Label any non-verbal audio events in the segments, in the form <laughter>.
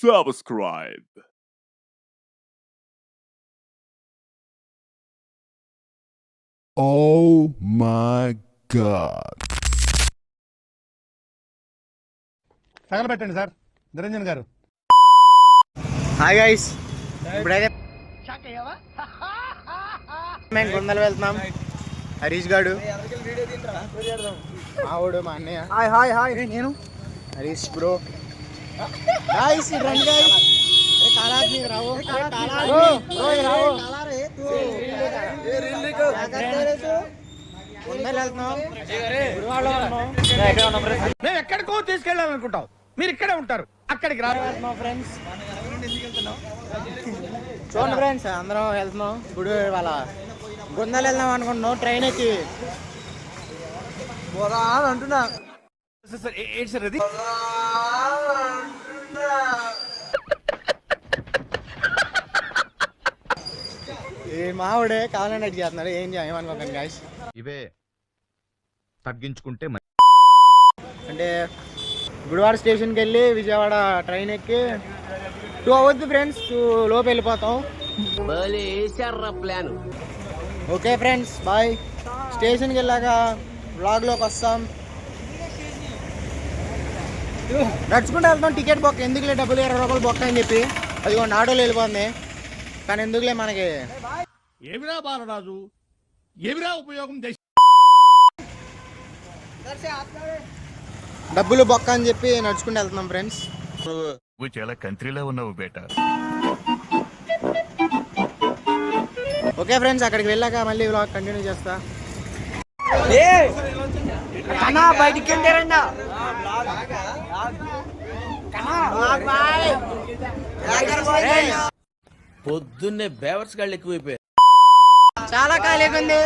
subscribe. Oh my god. తగలబెట్టండి sir. Niranjan garu. Hi guys ఇప్పుడైతే మేము గుందలు వెళ్తున్నాం. హరీష్ గాడు. మావుడు మా అన్నయ్య. హాయ్ హాయ్ హాయ్ నేను? హరీష్ బ్రో గుడివాడలో ఉన్నాం మేము ఎక్కడికో తీసుకెళ్ళాలనుకుంటాం మీరు ఇక్కడే ఉంటారు. అక్కడికి రా మా ఫ్రెండ్స్ చూడండి ఫ్రెండ్స్ అందరం వెళ్తున్నాం. ఇప్పుడు వాళ్ళ గుందాలు వెళ్దాం అనుకుంటున్నాం. ట్రైన్ ఎక్కి. అంటున్నా. ఏంటి సార్ అది ఈ మావిడే కావాలని అడిగి చేస్తున్నాడు ఏం చేయమనుకోకండి గాయస్ ఇవే తగ్గించుకుంటే. అంటే గుడివాడ స్టేషన్కి వెళ్ళి విజయవాడ ట్రైన్ ఎక్కి టూ అవర్స్ ఫ్రెండ్స్ టూ లోపు వెళ్ళిపోతాం. ఓకే ఫ్రెండ్స్ బాయ్ స్టేషన్కి వెళ్ళాక వ్లాగ్లోకి వస్తాం. నడుచుకుంటూ వెళ్తాం టికెట్ బొక్క ఎందుకులే డబ్బులు ఇరవై రూపాయలు బొక్క అని చెప్పి. అదిగోండి ఆటోలో వెళ్ళిపోతుంది కానీ ఎందుకులే మనకి? ఏమిరా బాలరాజు? ఏమిరా ఉపయోగం దేశ డబ్బులు బొక్క అని చెప్పి నడుచుకుంటూ వెళ్తున్నాం ఫ్రెండ్స్. నువ్వు చాలా కంట్రీలో ఉన్నావు బేట. ఓకే ఫ్రెండ్స్ అక్కడికి వెళ్ళాక మళ్ళీ వ్లాగ్ కంటిన్యూ చేస్తా. బయటికి పొద్దున్నే బేవర్స్ గాళ్ళు ఎక్కువైపోయారు చాలా ఖాళీగా ఉంది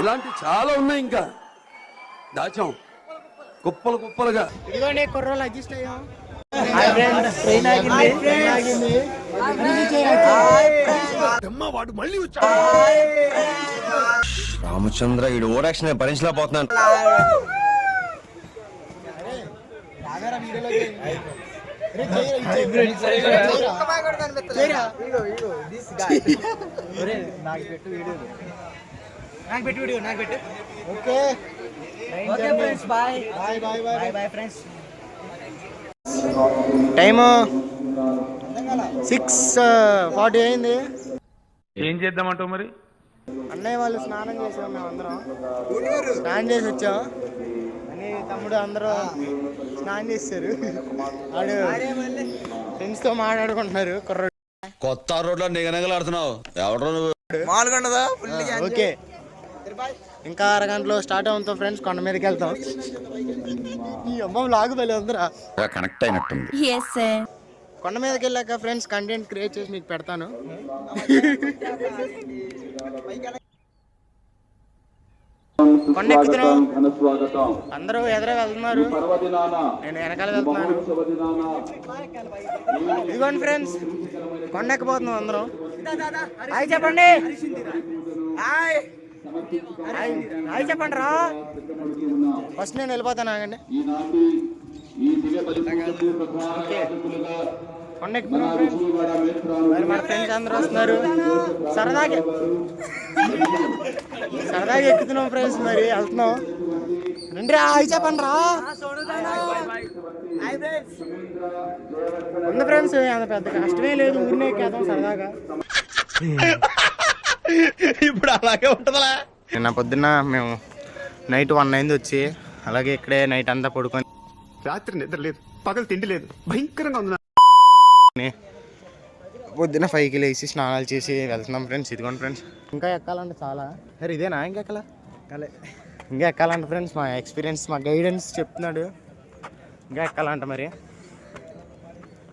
ఇలాంటి చాలా ఉన్నాయి ఇంకా. దాచాం. కుప్పలు కుప్పలుగా. ఇదిగోండి కుర్రోళ్ళు అడ్జస్ట్ అయ్యాం. ట్రైన్ ఆగింది. వాడు మళ్ళీ రామచంద్ర ఈ ఓరాక్షన్ భరించలేకపోతున్నాను నాకు పెట్టు వీడియో నాకు పెట్టు okay okay friends bye bye bye bye bye friends time six forty అయింది. ఏం చేద్దామంటావు మరి? అన్నయ్య వాళ్ళు స్నానం చేసాం మేము అందరం. స్నానం చేసి వచ్చాం. అని తమ్ముడు అందరూ స్నానం చేశారు వాడు ఫ్రెండ్స్తో మాట్లాడుకుంటున్నారు. కుర్రాడు కొత్త రోడ్లో నిగనగలాడుతున్నావు ఎవడో నువ్వు? ఓకే. ఇంకా అరగంటలో స్టార్ట్ అవుతాం ఫ్రెండ్స్ కొండ మీదకి వెళ్తాం. ఈ అమ్మ లాగు వెళ్ళి ఉందిరా కనెక్ట్ అయినట్టుంది. Yes, sir. కొండ మీదకి వెళ్ళాక ఫ్రెండ్స్ కంటెంట్ క్రియేట్ చేసి మీకు పెడతాను. కొండ ఎక్కుతున్నాం అందరూ ఎదురు వెళ్తున్నారు. నేను వెనకాల వెళ్తున్నాను. ఇదిగోండి ఫ్రెండ్స్ కొండ ఎక్కిపోతున్నాం అందరం. హాయ్ చెప్పండి. హాయ్. హాయ్ చెప్పండి రా. ఫస్ట్ నేను వెళ్ళిపోతాను ఆగండి. మరి మన ఫ్రెండ్స్ అందరూ వస్తున్నారు. సరదాగా. సరదాగా ఎక్కుతున్నాం ఫ్రెండ్స్ మరి వెళ్తున్నాం. రండి రా హాయ్ చెప్పండి రా. ఉంది ఫ్రెండ్స్ అంత పెద్ద కష్టమే లేదు ఊరినే ఎక్కేద్దాం సరదాగా. <laughs> <laughs> ఇప్పుడు అలాగే ఉంటుందా నిన్న పొద్దున్న మేము నైట్ వన్ అయింది వచ్చి అలాగే ఇక్కడే నైట్ అంతా పడుకొని రాత్రి నిద్ర లేదు పగలు తిండి లేదు భయంకరంగా ఉంది పొద్దున్న ఫైవ్కి లేచి స్నానాలు చేసి వెళ్తున్నాం ఫ్రెండ్స్ ఇదిగోండి ఫ్రెండ్స్. ఇంకా ఎక్కాలంటే చాలా. సరే ఇదేనా? ఇంకా ఎక్కలా? ఎక్కాలే ఇంకా ఎక్కాలంట ఫ్రెండ్స్ మా ఎక్స్పీరియన్స్ మా గైడెన్స్ చెప్తున్నాడు. ఇంకా ఎక్కాలంట మరి.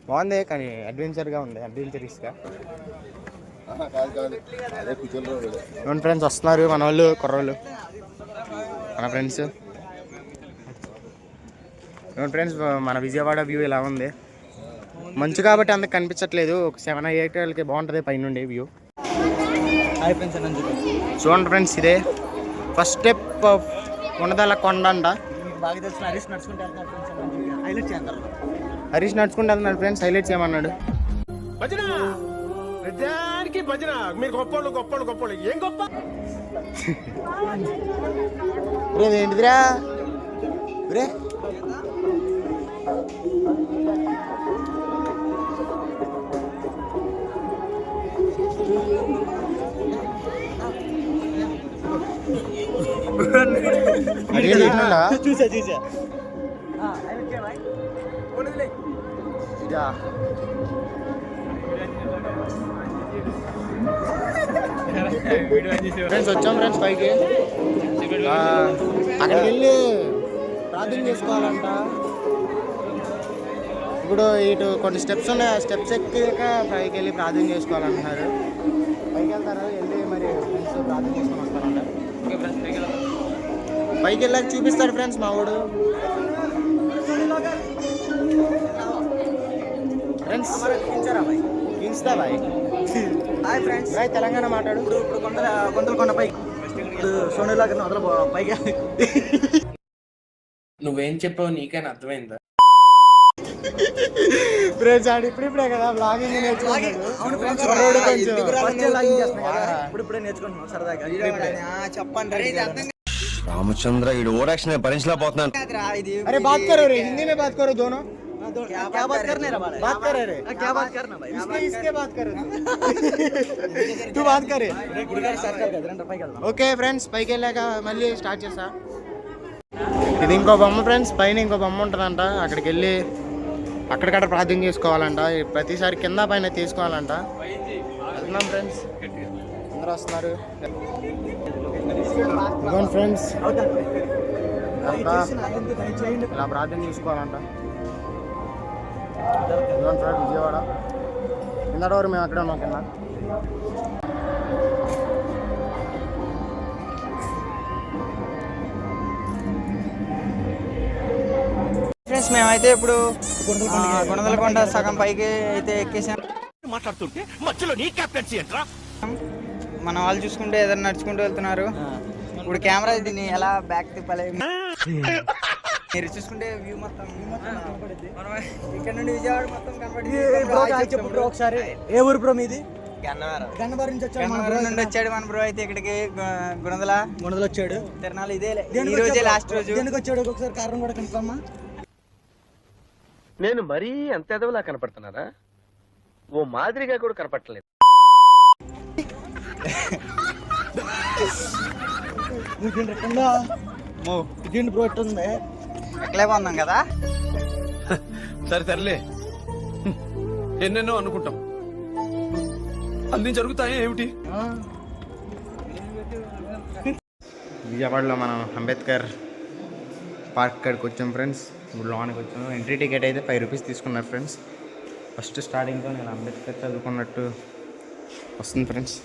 బాగుంది కానీ అడ్వెంచర్గా ఉంది అడ్వెంచరీస్గా ఇవ్వండి ఫ్రెండ్స్ వస్తున్నారు మన వాళ్ళు కుర్రోళ్ళు మన ఫ్రెండ్స్ ఇవ్వండి ఫ్రెండ్స్ మన విజయవాడ వ్యూ ఇలా ఉంది. మంచు కాబట్టి అంత కనిపించట్లేదు. ఒక సెవెన్ ఎయిట్ వాళ్ళకి బాగుంటుంది పైనుండి వ్యూ చూడండి ఫ్రెండ్స్ ఇదే. ఫస్ట్ స్టెప్ ఉండదల కొండ అంట. హరీష్ నడుచుకుంటే వెళ్తున్నాడు ఫ్రెండ్స్ హైలైట్ చేయమన్నాడు. భజన! ప్రతిదానికి భజన. మీరు గొప్పోళ్ళు గొప్పోళ్ళు గొప్పోళ్ళు. ఏం గొప్ప? ఏంటిదిరా రే? చూసా చూసా యా. ఫ్రెండ్స్ వచ్చాం ఫ్రెండ్స్ పైకి. అక్కడికి వెళ్ళి ప్రార్థన చేసుకోవాలంట. ఇప్పుడు ఇటు కొన్ని స్టెప్స్ ఉన్నాయి. ఆ స్టెప్స్ ఎక్కాక పైకి వెళ్ళి ప్రార్థన చేసుకోవాలంటున్నారు. పైకి వెళ్తారు? వెళ్ళి మరి ఫ్రెండ్స్ ప్రార్థన చేసుకొని వస్తారంట. పైకి వెళ్ళాక చూపిస్తాడు ఫ్రెండ్స్ మా వాడు. Friends bye. Hi friends bye Telangana మాట్లాడు. ఇప్పుడు ఇప్పుడు కొండ కొండల కొండపై ఇప్పుడు సోనులా పైగా నువ్వేం చెప్పావు నీకైనా అర్థమైందా? ఫ్రెండ్స్ ఆడు ఇప్పుడిప్పుడే కదా బ్లాగింగ్ ఇప్పుడిప్పుడే నేర్చుకుంటున్నాను సరదాగా. చెప్పండి రామచంద్ర ఇది ఓవర్ యాక్షన్ భరించలేకపోతున్నాను అరే బాత్ కరో రే హిందీ మే బాత్ కరో దోనో क्या बात करने रहा बात कर रहे रे क्या बात करना भाई इसके इसके बात करो <laughs> तू बात करे ఓకే ఫ్రెండ్స్ పైకి వెళ్ళాక మళ్ళీ స్టార్ట్ చేస్తా ఇది ఇంకో బొమ్మ ఫ్రెండ్స్ పైన ఇంకో బొమ్మ ఉంటుందంట అక్కడికి వెళ్ళి అక్కడికక్కడ ప్రార్థన చేసుకోవాలంట ప్రతిసారి కింద పైన తీసుకోవాలంట వెళ్తున్నాం ఫ్రెండ్స్ అందరూ వస్తున్నారు ఇదిగోండి ఫ్రెండ్స్ ఇలా ప్రార్థన చేసుకోవాలంట ఇదిగోండి విజయవాడ కిందటి వరకు మేము అక్కడే ఉన్నాం కింద ఫ్రెండ్స్ మేమైతే ఇప్పుడు గుణదలకొండ సగం పైకి అయితే ఎక్కేసాం. మాట్లాడుతుంటే మధ్యలో నీ కెప్టెన్సీ ఏంట్రా? మన వాళ్ళు చూసుకుంటే ఏదైనా నడుచుకుంటూ వెళ్తున్నారు. ఇప్పుడు కెమెరా దీన్ని ఎలా బ్యాక్ తిప్పాలి? మీరు చూసుకుంటే వ్యూ మొత్తం మనం ఇక్కడ నుండి విజయవాడ మొత్తం కనబడి ఒకసారి. ఏ ఊరు బ్రో మీది? గన్నవరం. గన్నవరం నుంచి గన్నవరం నుండి వచ్చాడు మన బ్రో అయితే ఇక్కడికి గుణదల. మొదలు వచ్చాడు. తిరణాలు ఇదే ఈ రోజే లాస్ట్ రోజు. దేనికి వచ్చాడు? ఒకసారి కారణం కూడా కనుకోమ్మా నేను మరీ అంత ఎదవలా కనపడుతున్నారా ఓ మాదిరిగా కూడా కనపడలేదు ఇదేంటి బ్రో ఎట్టుంది? ఎక్కలే పొందాం కదా? సరే సర్లే. ఎన్నెన్నో అనుకుంటాం. అన్ని జరుగుతాయి ఏమిటి? విజయవాడలో మనం అంబేద్కర్ పార్క్ కాడికి వచ్చాం ఫ్రెండ్స్. ఇప్పుడు లోనికి వచ్చాము ఎంట్రీ టికెట్ అయితే ఫైవ్ రూపీస్ తీసుకున్నారు ఫ్రెండ్స్. ఫస్ట్ స్టార్టింగ్లో నేను అంబేద్కర్ చదువుకున్నట్టు వస్తుంది ఫ్రెండ్స్.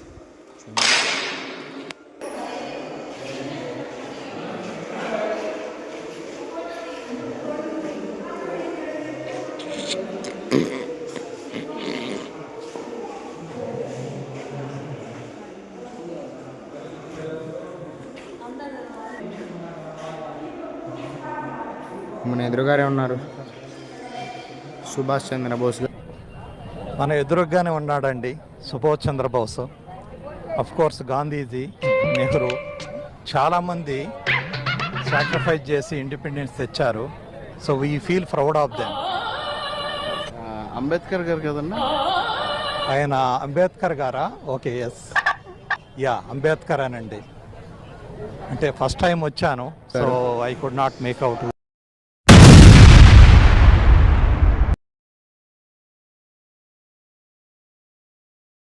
మన ఎదురుగారే ఉన్నారు. సుభాష్ చంద్రబోస్ గారు. మన ఎదురుగానే ఉన్నాడండి సుభాష్ చంద్రబోస్ అఫ్ కోర్స్ గాంధీజీ నెహ్రూ చాలామంది సాక్రిఫైస్ చేసి ఇండిపెండెన్స్ తెచ్చారు. So we feel proud of them Ambedkar garu కదన్నా? ఆయన అంబేద్కర్ గారా? ఓకే ఎస్ యా అంబేద్కర్ అనండి అంటే ఫస్ట్ టైం వచ్చాను. So I could not make out